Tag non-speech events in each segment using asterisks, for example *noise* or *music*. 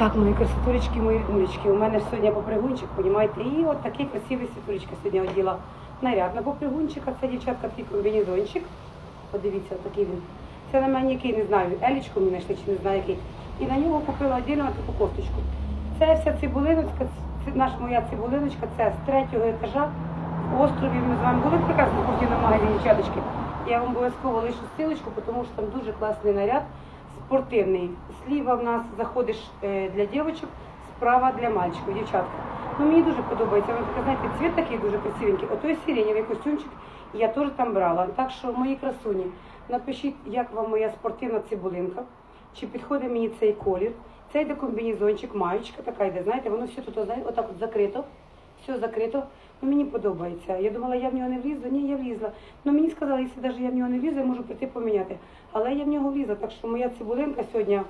Так, мої красотулечки, мої ріднулечки. У мене сьогодні попригунчик, понімаєте, і от такий красивий світулечка сьогодні оділа наряд на попригунчика. Це дівчатка такий комбінезончик. Подивіться, такий він. Це на мені який не знаю, елічку мені знайшли чи не знаю який. І на нього купила отдільно таку кофточку. Це вся цибулиночка, це наша моя цибулиночка, це з третього етажа в острові. Ми з вами були прекрасно в на магазині дівчаточки. Я вам обов'язково лишу силочку, тому що там дуже класний наряд, спортивний. Сліва в нас заходиш е, для дівчаток, справа для мальчиків, дівчатка. Ну мені дуже подобається. Воно таке, знаєте, цвіт такий дуже красивенький. Отой сиренєвий костюмчик я теж там брала. Так що, мої красуні, напишіть, як вам моя спортивна цибулинка, чи підходить мені цей колір. Це йде комбінезончик, маєчка така йде, знаєте, воно все тут отак от закрито. Все закрито. Ну мені подобається. Я думала, я в нього не влізла. Ні, я влізла. Ну мені сказали, якщо навіть я в нього не влізла, я можу прийти поміняти. Але я в нього влізла, так що моя цибулинка сьогодні.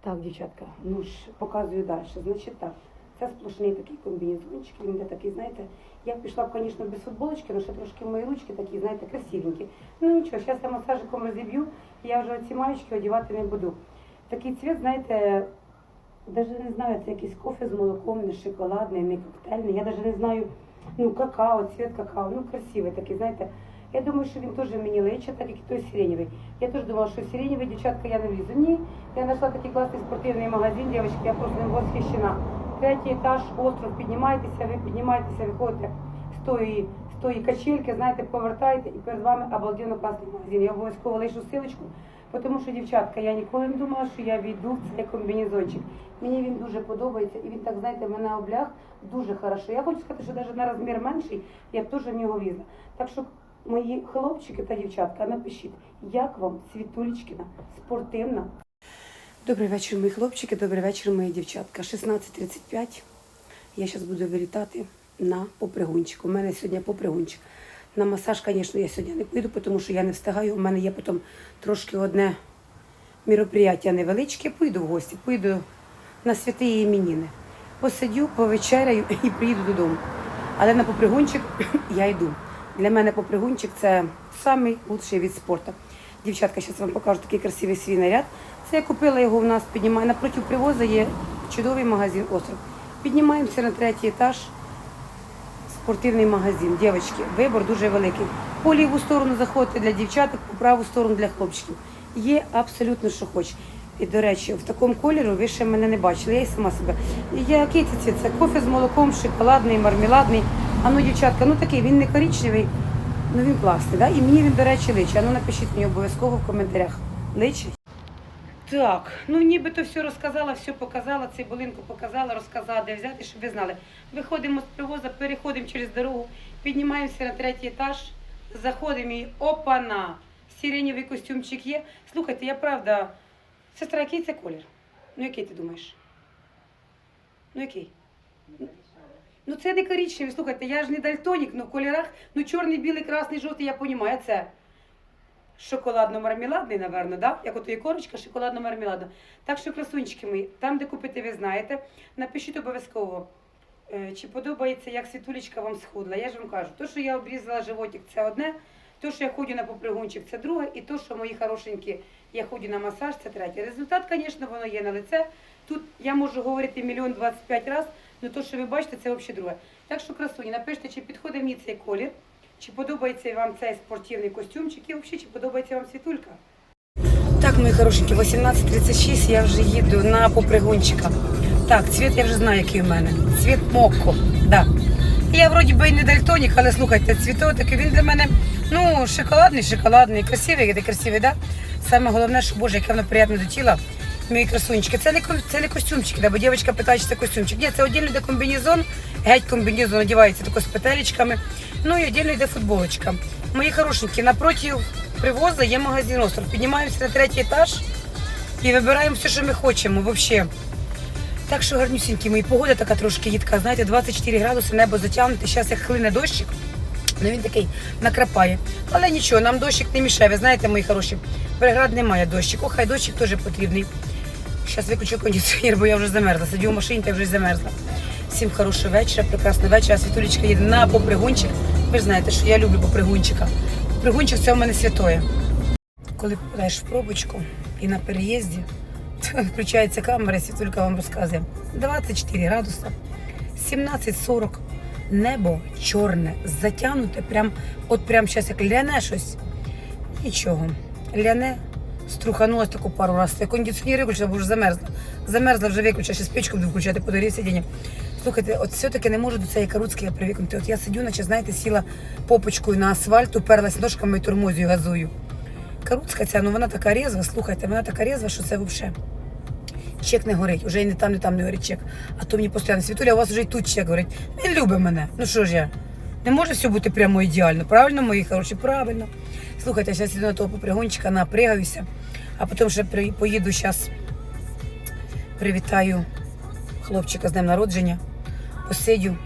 Так, дівчатка, ну ж показую далі. Значить так, це сплошний такий комбінезончик, він де такий, знаєте, я пішла звісно, без футболочки, але ще трошки мої ручки такі, знаєте, красивенькі. Ну нічого, зараз я масажиком розіб'ю, я вже ці маєчки одягати не буду. Такий цвіт, знаєте, навіть не знаю, це якийсь кофе з молоком, не шоколадний, не коктейльний. Я навіть не знаю, ну, какао, цвіт какао, ну красивий такий, знаєте. Я думаю, що він теж мені личить, так як і той сиренєвий. Я теж думала, що сиренєвий, дівчатка, я не влізу. Ні, я знайшла такий класний спортивний магазин, дівчатки, я просто не восхищена. Третій етаж, остров, піднімайтеся, ви піднімаєтеся, виходите з тої, з тої качельки, знаєте, повертаєте, і перед вами обалденно класний магазин. Я обов'язково лишу силочку, тому що, дівчатка, я ніколи не думала, що я війду в цей комбінезончик. Мені він дуже подобається, і він так, знаєте, мене облях дуже хорошо. Я хочу сказати, що навіть на розмір менший я б теж в нього влізла. Так що, мої хлопчики та дівчатка, напишіть, як вам Світулечкина спортивна Добрий вечір, мої хлопчики, добрий вечір, мої дівчатка. 16.35. Я зараз буду вилітати на попригунчик. У мене сьогодні попригунчик. На масаж, звісно, я сьогодні не піду, тому що я не встигаю. У мене є потім трошки одне мероприятие невеличке. Поїду в гості, поїду на святі іменини. Посидю, повечеряю *laughs* і приїду додому. Але на попригунчик *clears throat* я йду. Для мене попригунчик це найкращий від спорту. Дівчатка, зараз вам покажу такий красивий свій наряд. Це я купила його у нас, піднімаю. Напроти привозу є чудовий магазин Остров. Піднімаємося на третій етаж. Спортивний магазин. Дівчатки, вибор дуже великий. По ліву сторону заходите для дівчаток, по праву сторону для хлопчиків. Є абсолютно що хоч. І, до речі, в такому кольору ви ще мене не бачили. Я і сама себе. Який це цвіт? Це кофе з молоком, шоколадний, мармеладний. А ну, дівчатка, ну такий, він не коричневий, ну він класний. Да? І мені він, до речі, личить. А ну напишіть мені обов'язково в коментарях. Личить? Так, ну нібито все розказала, все показала, цибулинку показала, розказала, де взяти, щоб ви знали. Виходимо з привоза, переходимо через дорогу, піднімаємося на третій етаж, заходимо і опана! Сиренєвий костюмчик є. Слухайте, я правда, сестра, який це колір? Ну який ти думаєш? Ну який? Ну це не коричневий, слухайте, я ж не дальтонік, ну в кольорах, ну чорний, білий, красний, жовтий, я розумію, це шоколадно-мармеладний, напевно, да? як ото є корочка, шоколадно-мармеладна. Так що, красунчики мої, там, де купити, ви знаєте, напишіть обов'язково, е, чи подобається, як світулечка вам схудла. Я ж вам кажу, то, що я обрізала животик, це одне, то, що я ходжу на попригунчик, це друге, і то, що мої хорошенькі, я ходжу на масаж, це третє. Результат, звісно, воно є на лице. Тут я можу говорити мільйон двадцять п'ять разів, але то, що ви бачите, це взагалі друге. Так що, красуні, напишіть, чи підходить мені цей колір, чи подобається вам цей спортивний костюмчик, і взагалі, чи подобається вам світулька. Так, мої хорошенькі, 18.36, я вже їду на попригунчика. Так, цвіт я вже знаю, який у мене. Цвіт мокко, да. Я вроді би і не дальтонік, але слухайте, цвітотик, він для мене, ну, шоколадний, шоколадний, красивий, де красивий, да? Саме головне, що, боже, яке воно приємне до тіла. Мої красунчики, це не це не костюмчики, да, бо дівчинка питає, чи це костюмчик. Ні, це віддільно йде комбінезон, геть комбінезон одягається тако з петелечками. Ну і віддільно йде футболочка. Мої хорошенькі, напроти привозу є магазин остров. Піднімаємося на третій етаж і вибираємо все, що ми хочемо. Взагалі. Так що гарнюсінькі мої погода така трошки їдка. Знаєте, 24 градуси, небо затягнуте. Зараз як хлине дощик. Ну він такий накрапає. Але нічого, нам дощик не мішає. Ви знаєте, мої хороші, Переград немає дощику, хай дощик теж потрібний. Зараз виключу кондиціонер, бо я вже замерзла. Сидю в машині та вже замерзла. Всім хорошого вечора, прекрасного вечора. Світулечка їде на попригунчик. Ви ж знаєте, що я люблю попригунчика. Попригунчик це у мене святоє. Коли попадаєш в пробочку і на переїзді, то *laughs* Включається камера, світулька вам розказує. 24 градуса, 17-40. Небо чорне, затягнуте, прям, от прям зараз як ляне щось. Нічого. Ляне, струханулась таку пару разів. Я кондиціонер виключила, бо вже замерзла. Замерзла, вже виключила, ще спичку буду включати, подарив сидіння. Слухайте, от все-таки не можу до цієї каруцьки я привикнути. От я сидю, наче, знаєте, сіла попочкою на асфальт, уперлась ножками і тормозю, газую. Каруцька ця, ну вона така резва, слухайте, вона така резва, що це взагалі. Чек не горить, уже і не там, не там не горить чек. А то мені постійно Світуля, у вас вже і тут чек горить. Він любить мене. Ну що ж я? Не може все бути прямо ідеально. Правильно, мої хороші? Правильно. Слухайте, я зараз іду на того попригончика, напрягаюся, а потім ще поїду зараз, привітаю хлопчика з днем народження, посидю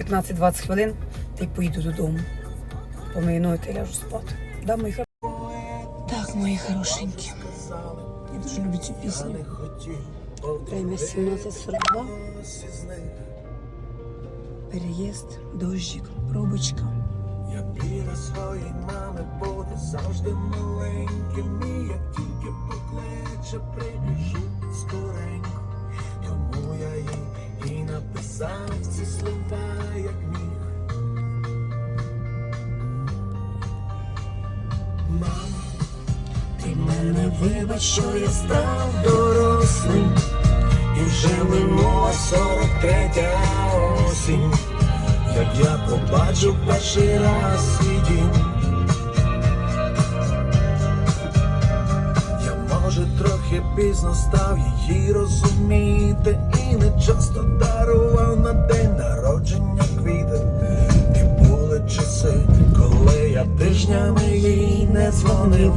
15-20 хвилин та й поїду додому. Помию ноги та ляжу спати. Да, мої хор- Так, мої хорошенькі. Я дуже люблю цю пісню. Время 17.42. Переїзд, дощик, пробочка. Я біля своєї мами буду завжди маленьким І як тільки покличе, прибіжу скоренько написав ці слова, як міг. Мамо, ти мене вибач, що я став дорослим. І вже минула сорок третя осінь. Як я побачив перший раз свій дім. Я може трохи пізно став її розуміти Не часто дарував на день народження квіти І були часи, коли я тижнями їй не дзвонив.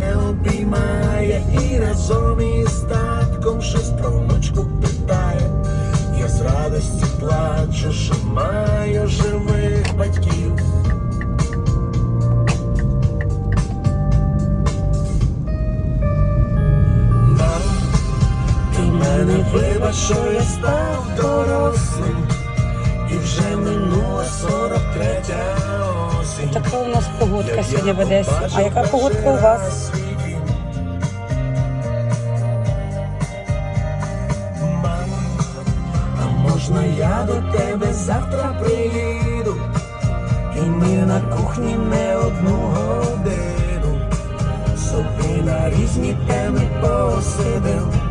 Не обіймає і разом із татком щось про внучку питає. Я з радості плачу, що маю живих що я став дорослим, і вже минула сорок третя осінь. Така у нас погодка сьогодні в Одесі. А яка погодка у вас? Можна я до тебе завтра приїду? І ми на кухні не одну годину Собі на різні теми посидим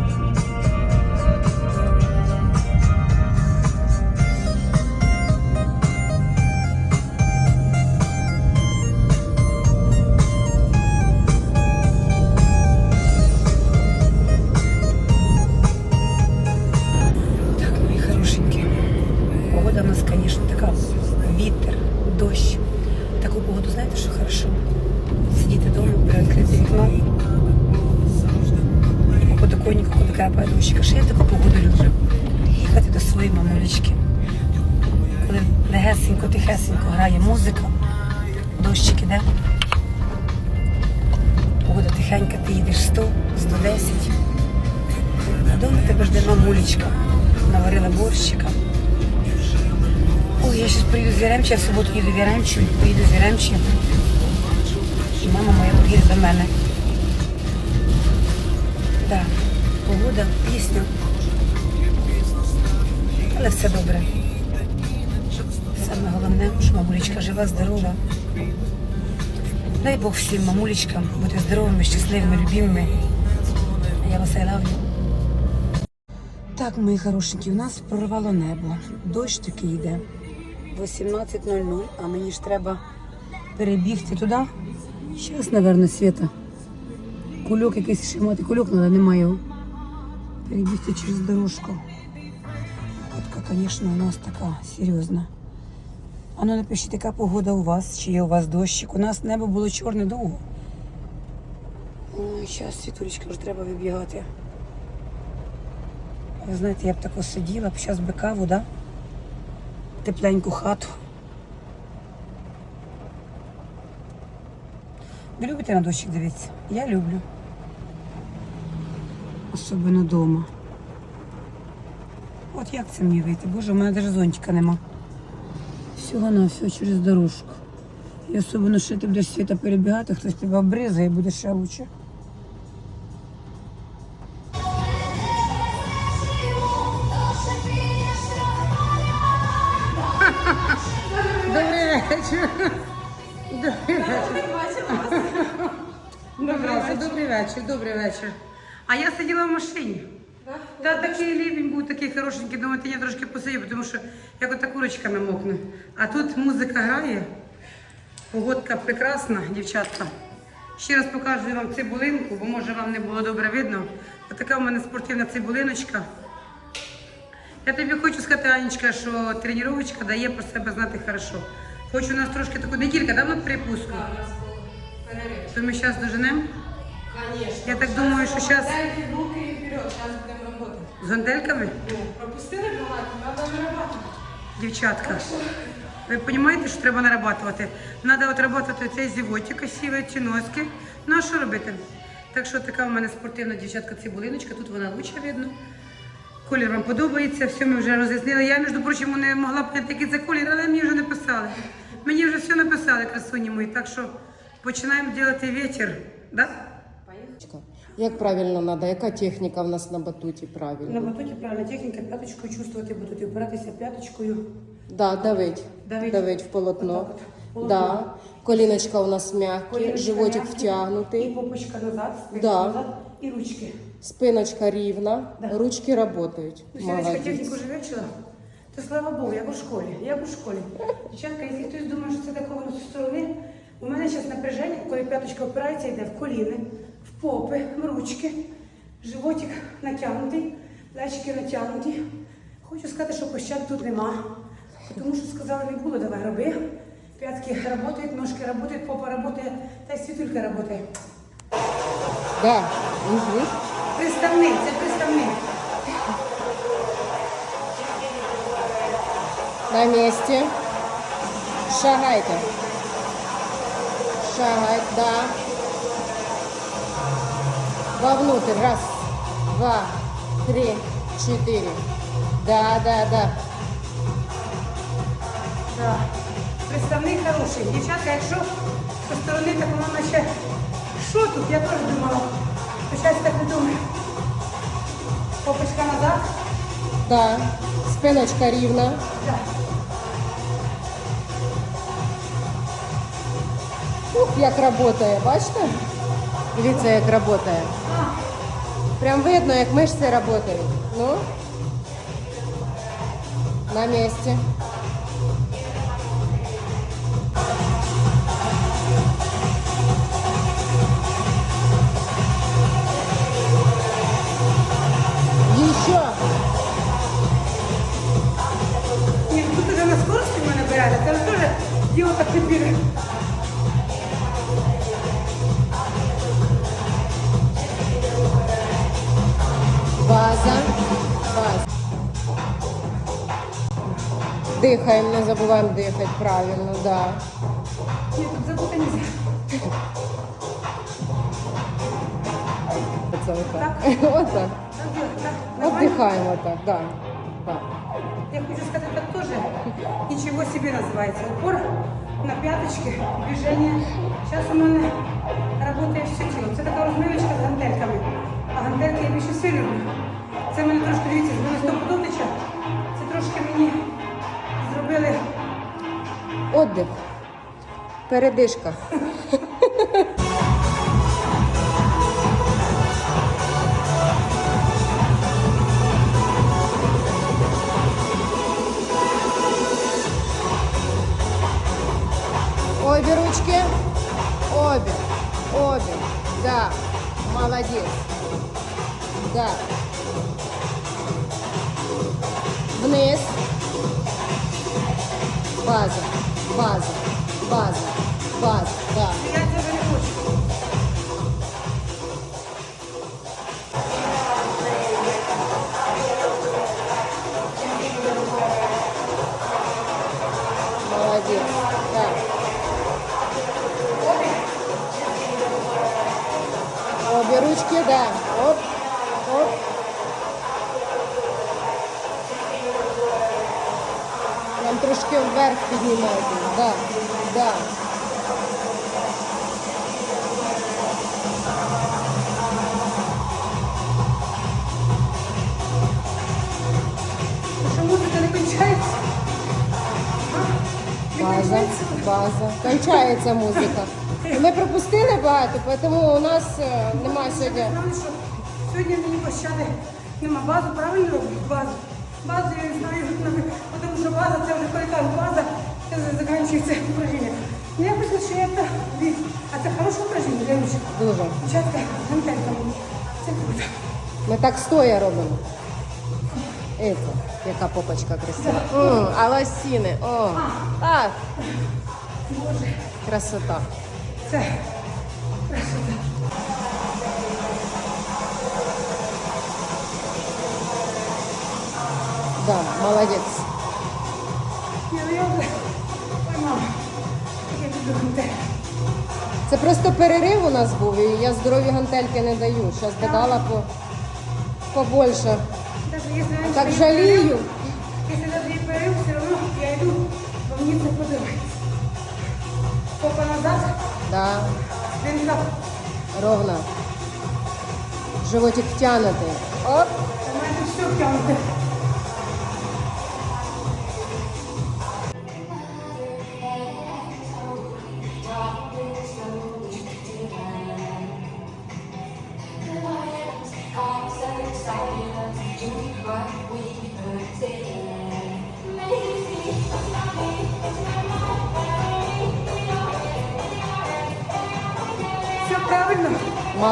дощ. Таку погоду, знаєте, що хорошо? Сидіти вдома, приоткрити вікно. І по подоконнику, коли капає дощика. Що я таку погоду люблю. Їхати до своєї мамулечки. Коли легесенько, тихесенько грає музика, дощик іде. Погода тихенька, ти їдеш 100, 110. Дома тебе жде мамулечка. Наварила борщика. Я зараз приїду з Яремча, в суботу їду в Яремчу, поїду з Яремчі. І мама моя поїде до мене. Так, погода, пісня. Але все добре. Саме головне, що мамулечка жива, здорова. Дай Бог всім мамулечкам бути здоровими, щасливими, любимими. Я вас love. Так, мої хорошенькі, у нас прорвало небо. Дощ таки йде. 18.00, а мені ж треба перебігти туди. Зараз, напевно, Свята. Кульок якийсь ще мати кульок, але немає його. Перебігти через дорожку. Погодка, звісно, у нас така серйозна. А ну напишіть, яка погода у вас, чи є у вас дощик. У нас небо було чорне довго. Ой, зараз, світулечка, вже треба вибігати. Ви знаєте, я б тако сиділа, б зараз би каву, да? Тепленьку хату. Ви любите на дощик дивитися? Я люблю. Особливо вдома. От як це мені вийти? Боже, у мене навіть зонтика нема. Всього на все через дорожку. І особливо, що ти будеш світа перебігати, хтось тебе обрізає і буде ще лучше. Вечір. Добрий вечір, добрий вечір, добрий вечір. А я сиділа в машині. Та такий лівень був такий хорошенький, думаю, я трошки посидю, тому що як ота курочка намокне. А тут музика грає, погодка прекрасна, дівчатка. Ще раз показую вам цибулинку, бо може вам не було добре видно. Отака в мене спортивна цибулиночка. Я тобі хочу сказати, Анечка, що тренувачка дає про себе знати хорошо. Хочу у нас трошки таку неділька, давно перепустку. То ми зараз доженемо. Конечно. Я так думаю, що зараз Дайте руки и вперед, сейчас будем работать. з гантельками. Ну, пропустили багато, надо нарабатывать. Дівчатка, ви розумієте, що треба нарабатувати? Треба отрабатувати цей зівотик, красиві ці носки. Ну а що робити? Так що така у мене спортивна дівчатка цибулиночка, тут вона лучше видно. Колір вам подобається, все ми вже роз'яснили. Я, між прочим, не могла поняти, який це колір, але мені вже написали. Мені вже все написали, красуні мої. Так що починаємо робити вітер. Да? Як правильно треба? Яка техніка в нас на батуті правильно? На батуті правильна техніка, п'яточкою чувствувати батуті, опиратися п'яточкою. Да, давить. Давить. Давить в полотно. Отак от. Полотно. Да. Коліночка у нас м'які, Коліночка животик м'який, І втягнутий, попочка назад, спинка Да. назад, і ручки. спиночка рівна, Да. ручки працюють. Дівчатка техніку Молодець. вже вивчила, то слава Богу, як у школі, як у школі. Дівчатка, якщо хтось думає, що це такого сторони, у мене зараз напряження, коли п'яточка опирається, йде в коліни, в попи, в ручки, животик натягнутий, плечики натягнуті. Хочу сказати, що пощад тут нема. Тому що сказали, не було, давай роби. П'ятки працюють, ножки працюють, попа працює, та й світулька працює. Да. Угу. Представник, це представник. На місці. Шагайте. Шагайте, да. Вовнутрь. Раз, два, три, чотири. Да, да, да. Да. Представник хороший. Дівчатка, якщо зі сторони так воно наче, що тут? Я теж думала. Зараз так не думаю. Попочка назад. Да. Спиночка рівна. Да. Як працює, бачите? Дивіться, як працює. Прям видно, як мишці працюють. Ну. На місці. Дихаємо, не забуваємо дихати правильно, да. Ні, тут забути не можна. Це отак. *laughs* Отак. Так, діло, так. нормально. Отдихаємо так, да. Так. Я хочу сказать, это тоже ничего себе называется. Упор на пяточки, движение. Сейчас у мене работає все тіло. Це така розмивочка з гантельками. А гантельки я більше все люблю. Це мене трошки, дивіться, збили стопудовнича. Це Отдих. Передишка. Обе ручки. Обе. Обе. Да. Молодец. Да. Вниз. База, база, база, база, да. Я цього не хочу. Молодец. Обе ручки, да. Трошки вверх піднімайте. Да, да. Музика не кончається? База, база. Кончається музика. Ми пропустили багато, тому у нас е, немає сьогодні. Сьогодні мені пощади нема базу, правильно роблю базу. Базу я не знаю, навіть, тому що база це вже там база, це закінчується упражнення. Ну я хочу, що це від. А це хороше упражнення, Леночка. Дуже. Дівчатка, гантелька мені. Це круто. Ми так стоя робимо. Ето, яка попочка красива. М, А лосіни, о, так. Красота. Це красота. Да, молодець. Ні, ну я вже. Ой, мама. Я люблю гантель. Це просто перерив у нас був, і я здорові гантельки не даю. Зараз би дала по, побольше. Так жалію. Если даже и все равно я иду, бо мені це подобається. Попа назад, Да, він так. ровно. Животик втягнутий. Оп. У мене все втягнуте.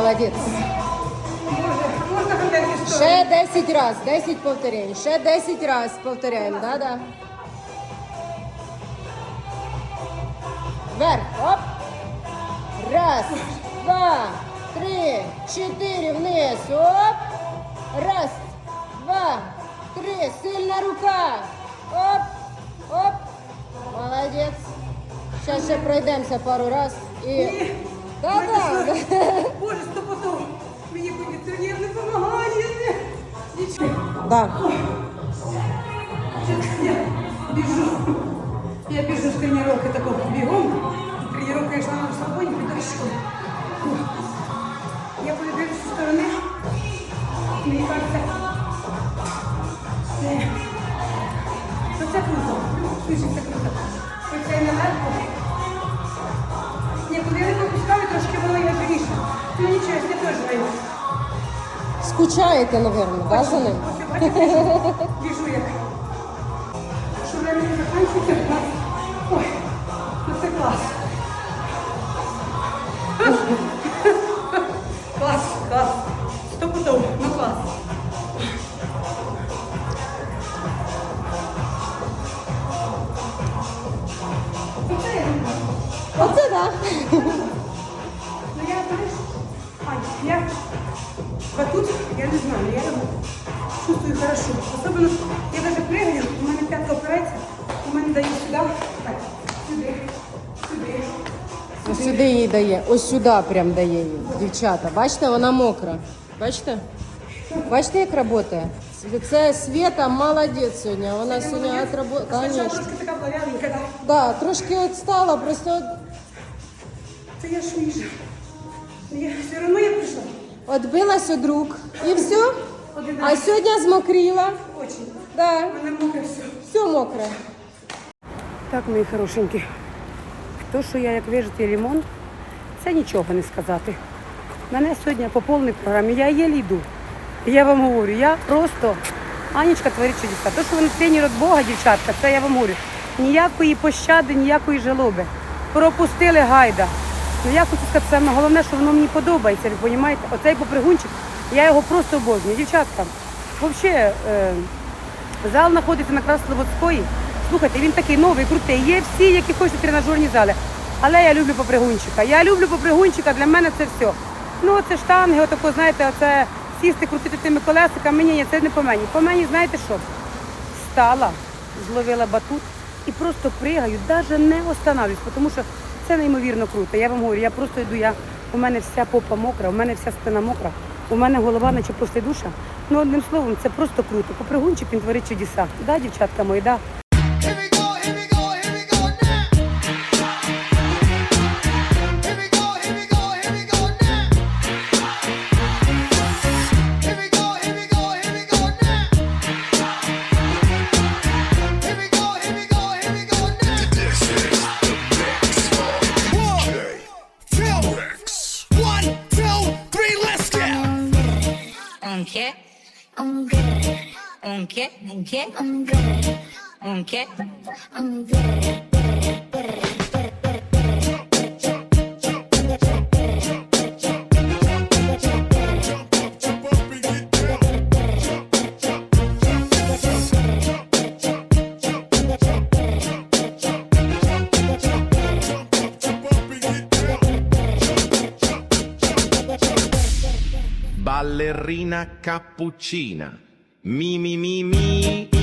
Молодець. Боже, можна гантельки стоїть? Ще 10 раз, 10 повторень. Ще 10 раз повторяємо, да-да. Вверх, оп. Раз, два, три, чотири, вниз, оп. Раз, два, три, сильна рука. Оп, оп. Молодець. Зараз ще пройдемося пару раз і... Да-да. Боже, стопотово. Мені кондиціонер не допомагає. Нічого. Да. Я біжу. Я біжу з тренування такого бігом. Тренування йшла на свободі під дощом. Я полюбив зі сторони. Мені кажеться, це, це, круто. Слушай, це круто. Оце наверху. Ні, Скучаєте, наверное, да, за ним? Бачите, біжу як. Що время не сюди їй дає. Ось сюди прям дає їй, дівчата. Бачите, вона мокра. Бачите? Бачите, як працює? Це Света молодець сьогодні. Вона сьогодні отработала. Спочатку Конечно. трошки така була вяленька, да. Да, трошки відстала, просто от- Це я ж ніжа. Я, все одно я прийшла. відбилась від рук. І все. Один А сьогодні змокріла. Очень. Да, У мене мокре все. все мокре. Так, мої хорошенькі. То, що я як вижитий лимон, це нічого не сказати. Мене сьогодні по повній програмі, я єлі йду. Я вам говорю, я просто Анічка творить чудеса. То, що вони тренер від Бога, дівчатка, це я вам говорю. Ніякої пощади, ніякої жалоби. Пропустили гайда. Ну я хочу сказати, саме головне, що воно мені подобається, ви розумієте? Оцей попригунчик, я його просто обожнюю. Дівчатка, взагалі, е, Зал знаходиться на Красловодської. Слухайте, він такий новий, крутий. Є всі, які хочуть тренажерні зали. Але я люблю попригунчика. Я люблю попригунчика, для мене це все. Ну, оце штанги, отако, знаєте, оце сісти, крутити тими колесиками. Ні, ні, це не по мені. По мені, знаєте що? Встала, зловила батут і просто пригаю, навіть не останавливаюсь, тому що це неймовірно круто. Я вам говорю, я просто йду, я, у мене вся попа мокра, у мене вся спина мокра, у мене голова наче після душа. Ну, одним словом, це просто круто. Попригунчик він творить чудеса. Да, дівчатка мої, да. che, in che, I'm good. Un che? Ballerina cappuccina. Me, me, me, me.